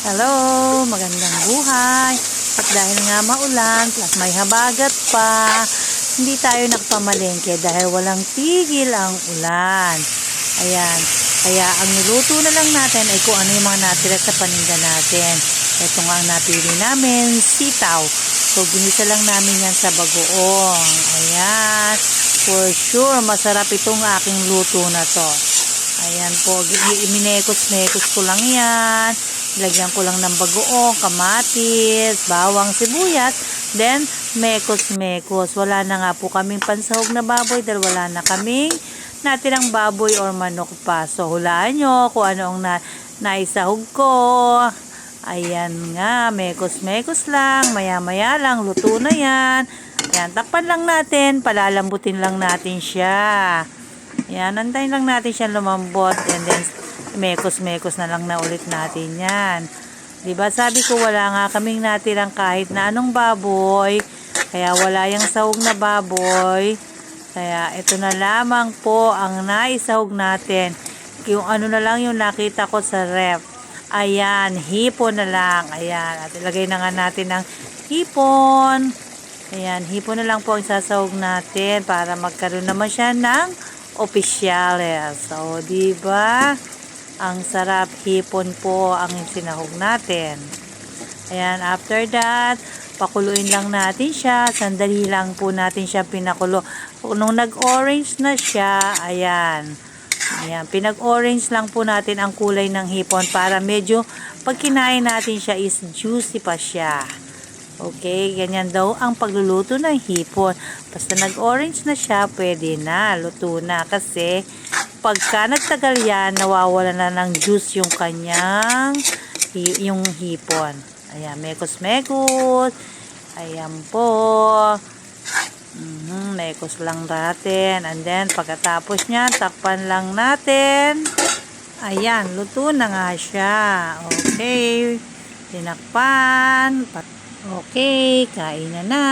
Hello, magandang buhay. At dahil nga maulan, plus may habagat pa, hindi tayo nagpamalengke dahil walang tigil ang ulan. Ayan. Kaya ang niluto na lang natin ay kung ano yung mga natira sa paninda natin. Ito nga ang napili namin, sitaw. So, ginisa lang namin yan sa bagoong. Ayan. For sure, masarap itong aking luto na to. Ayan po, minekos-mekos ko lang yan. Lagyan ko lang ng bagoong, kamatis, bawang, sibuyas. Then, mekos-mekos. Wala na nga po kaming pansahog na baboy dahil wala na kaming natirang baboy or manok pa. So, hulaan nyo kung ano ang na, naisahog ko. Ayan nga, mekos-mekos lang. Maya-maya lang, luto na yan. Ayan, takpan lang natin. Palalambutin lang natin siya. Ayan, antayin lang natin siya lumambot. And then, mekos-mekos na lang na ulit natin yan. Diba, sabi ko wala nga kaming natirang kahit na anong baboy. Kaya wala yung sahog na baboy. Kaya ito na lamang po ang naisahog natin. Yung ano na lang yung nakita ko sa ref. Ayan, hipon na lang. Ayan, at ilagay na nga natin ng hipon. Ayan, hipon na lang po ang sasahog natin para magkaroon naman siya ng opisyales. So, di ba? Ang sarap hipon po ang sinahog natin. Ayan, after that, pakuluin lang natin siya. Sandali lang po natin siya pinakulo. Nung nag-orange na siya, ayan. Ayan, pinag-orange lang po natin ang kulay ng hipon para medyo pag kinain natin siya is juicy pa siya. Okay, ganyan daw ang pagluluto ng hipon. Basta nag-orange na siya, pwede na, luto na. Kasi pagka nagtagal yan, nawawala na ng juice yung kanyang yung hipon. Ayan, mekos-mekos. Ayan po. Mhm, mekos lang natin. And then, pagkatapos niya, takpan lang natin. Ayan, luto na nga siya. Okay. Tinakpan. Okay, kain na na.